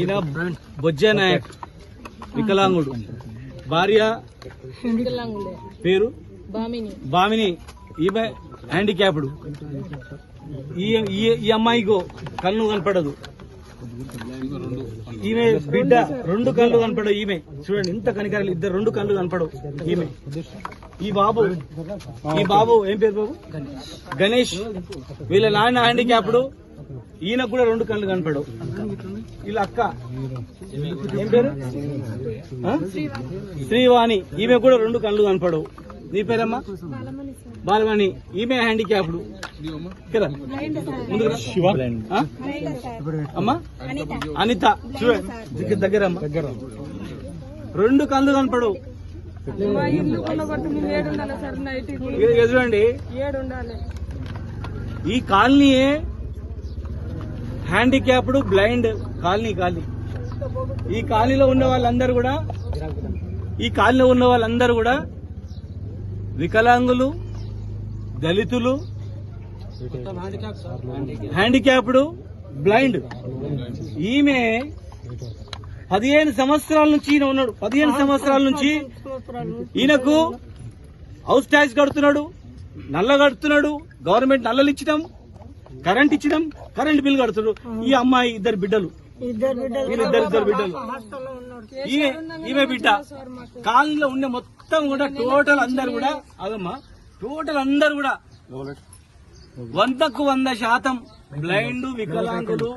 ఈయన బొజ్జే నాయక్ వికలాంగుడు. భార్య పేరు? బామిని. ఈమె హ్యాండిక్యాప్డ్. ఈ ఈ- ఈ అమ్మాయికో కళ్ళు కనపడదు. ఈమె బిడ్డ రెండు కళ్ళు కనపడవు ఈమె. చూడండి ఇంత కనికరాలు ఇద్దరు రెండు కళ్ళు కనపడవు ఈమె. ఈ బాబు ఈ బాబు ఏం పేరు బాబు? గణేష్. వీళ్ళ నాన్న హ్యాండిక్యాప్డ్. ఈయన కూడా రెండు కళ్ళు కనపడవు. వీళ్ళ అక్క ఏం పేరు? శ్రీవాణి. ఈమె కూడా రెండు కళ్ళు కనపడవు. నీ పేరమ్మా? బాలమణి. ఈమె హ్యాండిక్యాప్డ్? అమ్మా? అనిత. చూడండి దగ్గర అమ్మా రెండు కళ్ళు కనపడవు. చూడండి. ఈ కాలనీయే హ్యాండిక్యాప్డ్ బ్లైండ్ కాలనీ కాలనీ. ఈ కాలనీలో ఉన్న వాళ్ళందరూ కూడా ఈ కాలనీలో ఉన్న వాళ్ళందరూ కూడా వికలాంగులు దళితులు హ్యాండిక్యాప్డ్ బ్లైండ్. ఈమె పదిహేను సంవత్సరాల నుంచి ఈయన ఉన్నాడు. పదిహేను సంవత్సరాల నుంచి ఈయనకు హౌస్ ట్యాక్స్ కడుతున్నాడు నల్ల కడుతున్నాడు గవర్నమెంట్ నల్లలు ఇచ్చడం కరెంట్ ఇచ్చడం కరెంట్ బిల్ కడుతున్నాడు ఈ అమ్మాయి ఇద్దరు బిడ్డలు. వీళ్ళిద్దరు ఇద్దరు బిడ్డలు. ఈమె ఈమె బిడ్డ. కాలనీలో ఉండే మొత్తం కూడా టోటల్ అందరు కూడా అదమ్మా టోటల్ అందరు కూడా వందకు వంద శాతం బ్లైండ్ వికలాంగులు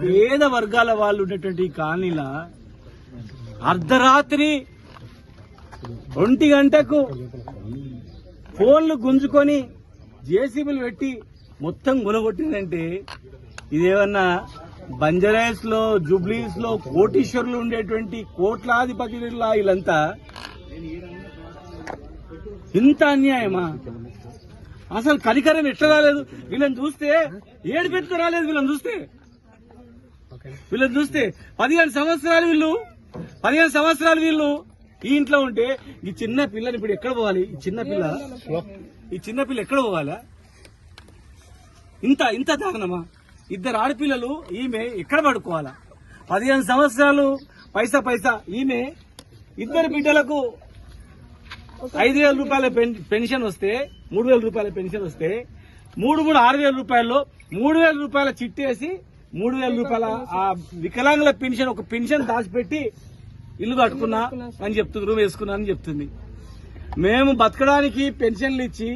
పేద వర్గాల వాళ్ళు ఉన్నటువంటి ఈ కాలనీల అర్ధరాత్రి ఒంటి గంటకు ఫోన్లు గుంజుకొని జేసీబీలు పెట్టి మొత్తం గులగొట్టిందంటే ఇదేమన్నా బంజరాయిస్లో జూబ్లీస్లో కోటీశ్వరులు ఉండేటువంటి కోట్లాధిపతుల వీళ్ళంతా ఇంత అన్యాయమా? అసలు కనికరం ఎట్లా రాలేదు? వీళ్ళని చూస్తే ఏడు పెట్టుకు రాలేదు వీళ్ళని చూస్తే. వీళ్ళని చూస్తే పదిహేను సంవత్సరాలు వీళ్ళు పదిహేను సంవత్సరాలు వీళ్ళు ఈ ఇంట్లో ఉంటే ఈ చిన్న పిల్లని ఇప్పుడు ఎక్కడ పోవాలి? ఈ చిన్న పిల్ల? ఈ చిన్న పిల్ల ఎక్కడ పోవాలా? ఇంత ఇంత దారుణమా? ఇద్దరు ఆడపిల్లలు ఈమె ఎక్కడ పడుకోవాలా? పదిహేను సంవత్సరాలు పైసా పైసా ఈమె ఇద్దరు బిడ్డలకు ఐదు వేల రూపాయల పెన్షన్ వస్తే మూడు వేల రూపాయల పెన్షన్ వస్తే మూడు మూడు ఆరు వేల రూపాయల్లో మూడు వేల రూపాయల చిట్టేసి మూడు వేల రూపాయల ఆ వికలాంగుల పెన్షన్ ఒక పెన్షన్ దాచిపెట్టి ఇల్లు కట్టుకున్నా అని చెప్తుంది రూమ్ వేసుకున్నా అని చెప్తుంది. మేము బతకడానికి పెన్షన్లు ఇచ్చి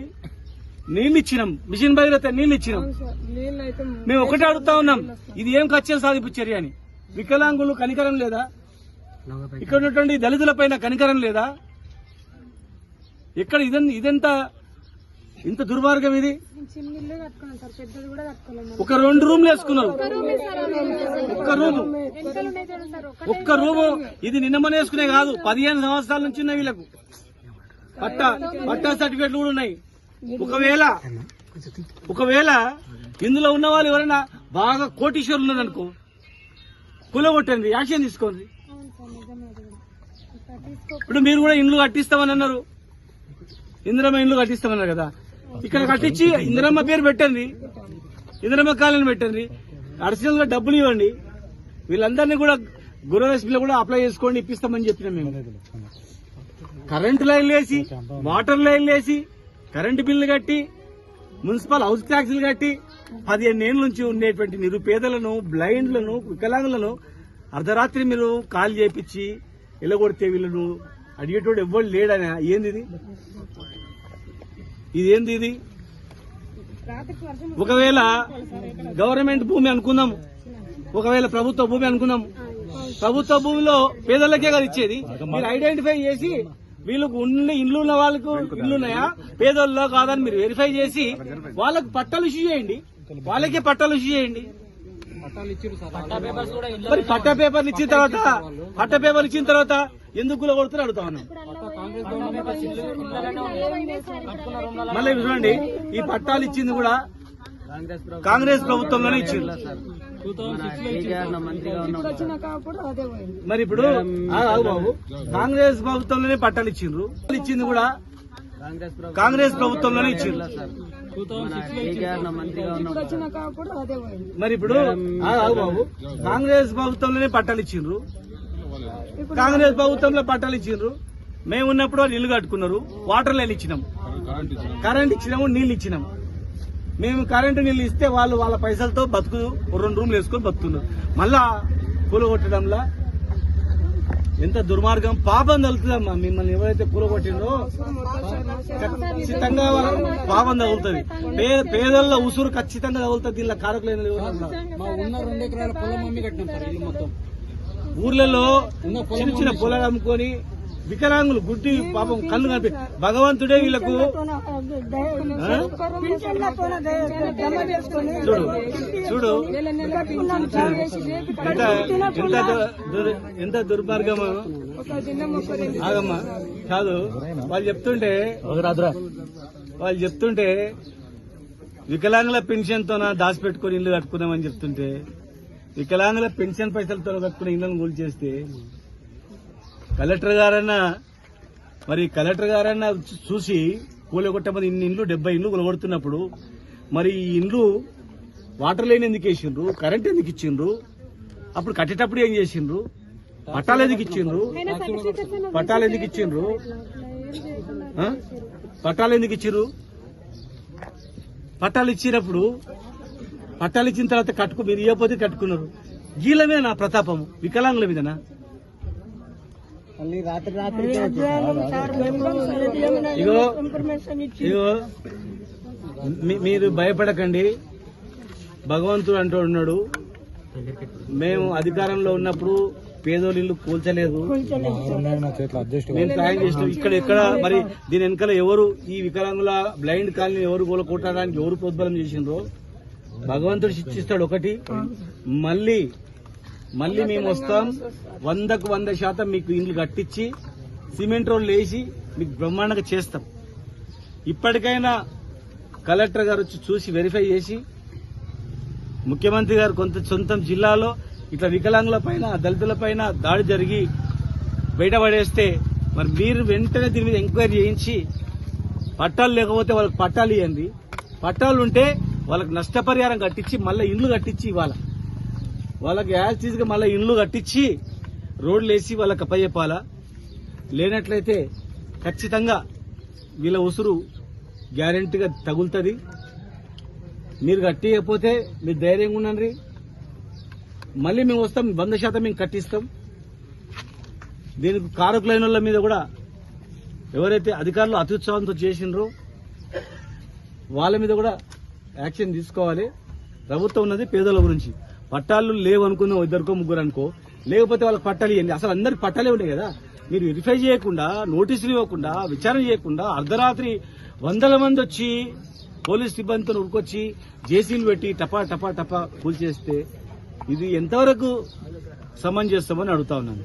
నీళ్ళు ఇచ్చినాం మిషన్ భగీరథ ఇచ్చినాం నీళ్ళు అయితే మేము ఒకటే అడుగుతా ఉన్నాం. ఇది ఏం కచ్చలు సాధింపు చర్య అని. వికలాంగులు కనికరం లేదా? ఇక్కడ ఉన్నటువంటి దళితుల పైన కనికరం లేదా? ఇక్కడ ఇదన్ ఇదెంత ఇంత దుర్మార్గం ఇది? ఒక రెండు రూమ్లు వేసుకున్నారు. ఒక్క రూము. ఒక్క రూము. ఇది నిన్న మొన్న వేసుకునే కాదు. పదిహేను సంవత్సరాల నుంచి ఉన్నాయి వీళ్ళకు. పట్ట పట్టా సర్టిఫికెట్లు కూడా ఉన్నాయి. ఒకవేళ ఒకవేళ ఇందులో ఉన్న వాళ్ళు ఎవరైనా బాగా కోటీశ్వరులు ఉన్నారనుకో కులగొట్టండి యాక్షన్ తీసుకోండి. ఇప్పుడు మీరు కూడా ఇండ్లు కట్టిస్తామని అన్నారు. ఇందిరమ్మ ఇండ్లు కట్టిస్తామన్నారు కదా. ఇక్కడ కట్టించి ఇందిరమ్మ పేరు పెట్టండి. ఇందిరమ్మ కాలనీ పెట్టండి. అడిషనల్గా డబ్బులు ఇవ్వండి. వీళ్ళందరినీ కూడా గురలక్ష్మిలో కూడా అప్లై చేసుకోండి ఇప్పిస్తామని చెప్పినాం మేము. కరెంటు లైన్లు వేసి వాటర్ లైన్లు వేసి కరెంటు బిల్లు కట్టి మున్సిపల్ హౌస్ ట్యాక్సులు కట్టి పదిహేను ఏళ్ళ నుంచి ఉండేటువంటి నిరుపేదలను బ్లైండ్లను వికలాంగులను అర్ధరాత్రి మీరు కాల్ చేపించి ఎలగొడితే వీళ్ళను అడిగేటోడు ఎవ్వరు లేడని? ఏంది ఇది? ఇదేంది ఇది? ఒకవేళ గవర్నమెంట్ భూమి అనుకుందాం. ఒకవేళ ప్రభుత్వ భూమి అనుకుందాం. ప్రభుత్వ భూమిలో పేదలకే కదా ఇచ్చేది. మీరు ఐడెంటిఫై చేసి వీళ్ళకు ఉన్న ఇండ్లు ఉన్న వాళ్ళకు ఇల్లు ఉన్నాయా? పేదోళ్ళలో కాదని మీరు వెరిఫై చేసి వాళ్ళకు పట్టాలు ఇష్యూ చేయండి. వాళ్ళకే పట్టాలు ఇష్యూ చేయండి. మరి పట్టా పేపర్లు ఇచ్చిన తర్వాత పట్టా పేపర్లు ఇచ్చిన తర్వాత ఎందుకు కొడుతున్నారు అడుగుతా ఉన్నాం మళ్ళీ చూడండి ఈ పట్టాలు ఇచ్చింది కూడా కాంగ్రెస్ ప్రభుత్వంలోనే ఇచ్చింది మరి ఇప్పుడు బాబు. కాంగ్రెస్ ప్రభుత్వంలోనే పట్టాలు ఇచ్చిండ్రు. ఇచ్చింది కూడా కాంగ్రెస్ ప్రభుత్వంలోనే ఇచ్చిండ్రు. మరి ఇప్పుడు బాబు. కాంగ్రెస్ ప్రభుత్వంలోనే పట్టాలు ఇచ్చిండ్రు. కాంగ్రెస్ ప్రభుత్వంలో పట్టాలు ఇచ్చిండ్రు. మేము ఉన్నప్పుడు వాళ్ళు ఇల్లు కట్టుకున్నారు. వాటర్ లైన్ ఇచ్చినాం. కరెంట్ ఇచ్చినాము నీళ్ళు ఇచ్చినాం. మేము కరెంటు నీళ్ళు ఇస్తే వాళ్ళు వాళ్ళ పైసలతో బతుకు రెండు రూమ్లు వేసుకొని బతుకున్నారు మళ్ళా కూలగొట్టడంలా? ఎంత దుర్మార్గం. పాపం తగులుతుందమ్మా. మిమ్మల్ని ఎవరైతే కూలగొట్టిండ్రో ఖచ్చితంగా పాపం తగులుతుంది. పేదల్లో ఉసురు ఖచ్చితంగా తగులుతుంది. దీనిలో కారకులైన ఉన్న రెండు ఎకరాల పొలం కట్టినాం ఊర్లలో చిన్న చిన్న పొలాలు అమ్ముకొని వికలాంగులు గుడ్డి పాపం కళ్ళు కనిపి భగవంతుడే వీళ్ళకు చూడు చూడు. ఎంత ఎంత దుర్- ఎంత ఆగమ్మా కాదు. వాళ్ళు చెప్తుంటే వాళ్ళు చెప్తుంటే వికలాంగుల పెన్షన్ తోన దాచిపెట్టుకుని ఇల్లు కట్టుకున్నామని చెప్తుంటే వికలాంగుల పెన్షన్ పైసలతో కట్టుకుని ఇళ్ళను కూల్ చేస్తే కలెక్టర్ గారన్నా మరి కలెక్టర్ గారన్నా చూసి కూలగొట్టమని ఇన్ని ఇండ్లు డెబ్బై ఇండ్లు కూలగొడుతున్నప్పుడు మరి ఈ ఇండ్లు వాటర్ లైన్ ఎందుకు వేసిండ్రు? కరెంట్ ఎందుకు ఇచ్చిండ్రు? అప్పుడు కట్టేటప్పుడు ఏం చేసిండ్రు? పట్టాలు ఎందుకు ఇచ్చిండ్రు? పట్టాలు ఎందుకు ఇచ్చిండ్రు? పట్టాలు ఎందుకు ఇచ్చిర్రు? పట్టాలు ఇచ్చినప్పుడు పట్టాలు ఇచ్చిన తర్వాత కట్టుకు మీరు ఇవ్వకపోతే కట్టుకున్నారు. గీలమే నా ప్రతాపము వికలాంగుల మీదనా? మళ్ళీ రాత్రి రాత్రి ఇగో ఇగో మీ- మీరు భయపడకండి. భగవంతుడు అంటూ ఉన్నాడు. మేము అధికారంలో ఉన్నప్పుడు పేదోళ్ళు ఇల్లు కూల్చలేదు మేము సాయం చేసినాం. ఇక్కడ ఎక్కడ మరి దీని వెనకాల ఎవరు ఈ వికలాంగుల బ్లైండ్ కాలనీ ఎవరు కూడా కొట్టడానికి ఎవరు ప్రోద్బలం చేసిండ్రో భగవంతుడు శిక్షిస్తాడు ఒకటి. మళ్ళీ మళ్ళీ మేము వస్తాం. వందకు వంద శాతం మీకు ఇండ్లు కట్టించి సిమెంట్ రోడ్లు వేసి మీకు బ్రహ్మాండంగా చేస్తాం. ఇప్పటికైనా కలెక్టర్ గారు వచ్చి చూసి వెరిఫై చేసి ముఖ్యమంత్రి గారు కొంత సొంతం జిల్లాలో ఇట్లా వికలాంగుల పైన దళితుల పైన దాడి జరిగి బయటపడేస్తే మరి మీరు వెంటనే దీని మీద ఎంక్వైరీ చేయించి పట్టాలు లేకపోతే వాళ్ళకి పట్టాలు ఇవ్వండి పట్టాలు ఉంటే వాళ్ళకి నష్టపరిహారం కట్టించి మళ్ళీ ఇండ్లు కట్టించి ఇవ్వాలి. వాళ్ళకి యాజ్గా మళ్ళీ ఇండ్లు కట్టించి రోడ్లు వేసి వాళ్ళకి అప్పచెప్పాలా? లేనట్లయితే ఖచ్చితంగా వీళ్ళ ఉసురు గ్యారెంటీగా తగులుతుంది. మీరు కట్టియకపోతే మీరు ధైర్యంగా ఉండండి. మళ్ళీ మేము వస్తాం వంద శాతం మేము కట్టిస్తాం. దీనికి కారకులైన వాళ్ళ మీద కూడా ఎవరైతే అధికారులు అత్యుత్సాహంతో చేసిండ్రో వాళ్ళ మీద కూడా యాక్షన్ తీసుకోవాలి. ప్రభుత్వం ఉన్నది పేదల గురించి. పట్టాలు లేవు అనుకున్న ఇద్దరికో ముగ్గురు అనుకో. లేకపోతే వాళ్ళకి పట్టాలు ఇవ్వండి. అసలు అందరికి పట్టాలే ఉన్నాయి కదా. మీరు వెరిఫై చేయకుండా నోటీసులు ఇవ్వకుండా విచారణ చేయకుండా అర్ధరాత్రి వందల మంది వచ్చి పోలీస్ సిబ్బందితో ఉరికొచ్చి జేసీలు పెట్టి టపా టపా టపా కూల్చేస్తే ఇది ఎంతవరకు సమంజసమని అడుగుతా ఉన్నాను.